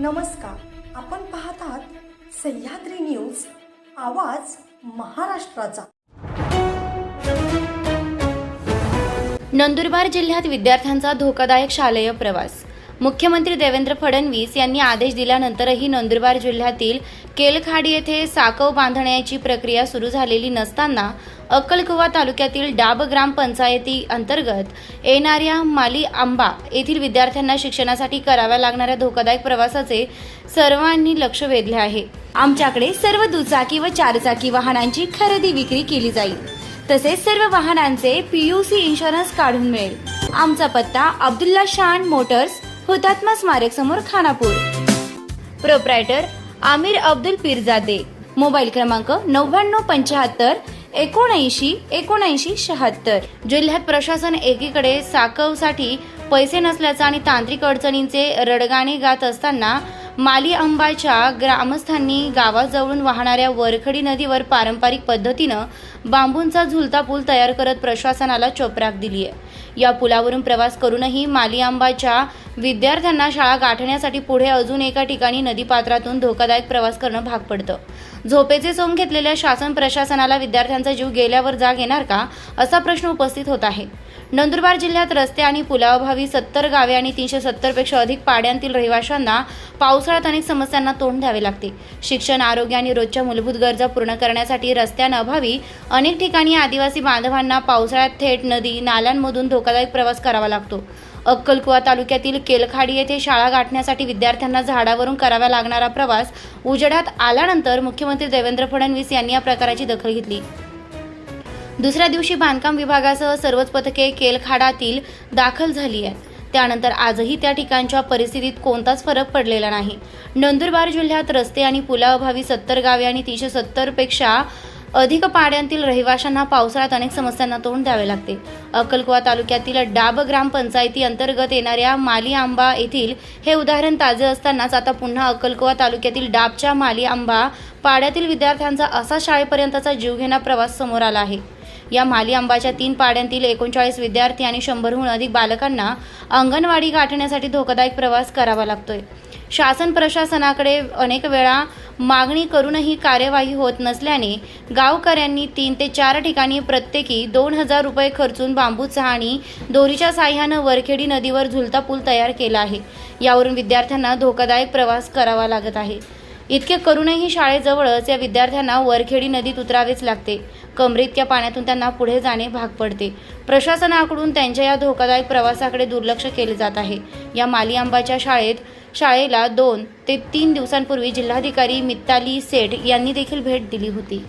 नमस्कार. आपण पाहत आहात सह्याद्री न्यूज आवाज महाराष्ट्राचा. नंदुरबार जिल्ह्यात विद्यार्थ्यांचा धोकादायक शालेय प्रवास. मुख्यमंत्री देवेंद्र फडणवीस यांनी आदेश दिल्यानंतरही नंदुरबार जिल्ह्यातील केलखाडी येथे साकव बांधण्याची प्रक्रिया सुरू झालेली नसताना अक्कलकुवा तालुक्यातील डाब ग्रामपंचायती अंतर्गत येणाऱ्या माली आंबा येथील विद्यार्थ्यांना शिक्षणासाठी कराव्या लागणाऱ्या धोकादायक प्रवासाचे सर्वांनी लक्ष वेधले आहे. आमच्याकडे सर्व दुचाकी व चारचाकी वाहनांची खरेदी विक्री केली जाईल. तसेच सर्व वाहनांचे पीयूसी इन्शुरन्स काढून मिळेल. आमचा पत्ता अब्दुल्ला शान मोटर्स हुतात्मा स्मारक समोर खानापूर. प्रोप्रायटर आमिर अब्दुल पीरजादे. मोबाईल क्रमांक नव्याण्णव पंच्याहत्तर एकोणऐंशी एकोणऐंशी शहात्तर. जिल्ह्यात प्रशासन एकीकडे साकवसाठी पैसे नसल्याचा आणि तांत्रिक अडचणींचे रडगाणे गात असताना माली अंबाच्या ग्रामस्थांनी गावाजवळून वाहणाऱ्या वरखडी नदीवर पारंपरिक पद्धतीनं बांबूंचा झुलता पूल तयार करत प्रशासनाला चोपराक दिली आहे या पुलावरून प्रवास करूनही मालीआंबाच्या विद्यार्थ्यांना शाळा गाठण्यासाठी पुढे अजून एका ठिकाणी नदीपात्रातून धोकादायक प्रवास करणं भाग पडतं. झोपेचे सोंग घेतलेल्या शासन प्रशासनाला विद्यार्थ्यांचा जीव गेल्यावर जाग येणार का? असा प्रश्न उपस्थित होत आहे. नंदुरबार जिल्ह्यात रस्ते आणि पुलाअभावी सत्तर गावे आणि तीनशे सत्तरपेक्षा अधिक पाड्यांतील रहिवाशांना पावसाळ्यात अनेक समस्यांना तोंड द्यावे लागते. शिक्षण आरोग्य आणि रोजच्या मूलभूत गरजा पूर्ण करण्यासाठी रस्त्यांअभावी अनेक ठिकाणी आदिवासी बांधवांना पावसाळ्यात थेट नदी नाल्यांमधून धोकादायक प्रवास करावा लागतो. अक्कलकुवा तालुक्यातील केलखाडी येथे शाळा गाठण्यासाठी विद्यार्थ्यांना झाडावरून करावा लागणारा प्रवास उजेडात आल्यानंतर मुख्यमंत्री देवेंद्र फडणवीस यांनी या प्रकाराची दखल घेतली. दुसऱ्या दिवशी बांधकाम विभागासह सर्वच पथके केलखाडातील दाखल झाली आहेत. त्यानंतर आजही त्या ठिकाणच्या परिस्थितीत कोणताच फरक पडलेला नाही. नंदुरबार जिल्ह्यात रस्ते आणि पुलाअभावी सत्तर गावे आणि तीनशे सत्तरपेक्षा अधिक पाड्यांतील रहिवाशांना पावसाळ्यात अनेक समस्यांना तोंड द्यावे लागते. अक्कलकुवा तालुक्यातील डाब ग्रामपंचायती अंतर्गत येणाऱ्या माली आंबा येथील हे उदाहरण ताजे असतानाच आता पुन्हा अक्कलकुवा तालुक्यातील डाबच्या माली आंबा पाड्यातील विद्यार्थ्यांचा असा शाळेपर्यंतचा जीवघेणा प्रवास समोर आला आहे. या माली आंबाच्या तीन पाड्यांतील एकोणचाळीस विद्यार्थी आणि शंभरहून अधिक बालकांना अंगणवाडी गाठण्यासाठी धोकादायक प्रवास करावा लागतोय. शासन प्रशासनाकडे अनेक वेळा मागणी करूनही कार्यवाही होत नसल्याने गावकऱ्यांनी तीन ते चार ठिकाणी प्रत्येकी दोन हजार रुपये खर्चून बांबूचा आणि दोरीच्या साह्यानं वरखेडी नदीवर झुलता पूल तयार केला आहे. यावरून विद्यार्थ्यांना धोकादायक प्रवास करावा लागत आहे. इतके करूनही शाळेजवळच या विद्यार्थ्यांना वरखेडी नदीत उतरावेच लागते. कमरीतक्या पाण्यातून त्यांना पुढे जाणे भाग पडते. प्रशासनाकडून त्यांच्या या धोकादायक प्रवासाकडे दुर्लक्ष केले जात आहे. या माली आंबाच्या शाळेत शाळेला दोन ते तीन दिवसांपूर्वी जिल्हाधिकारी मित्ताली सेठ यांनी देखील भेट दिली होती.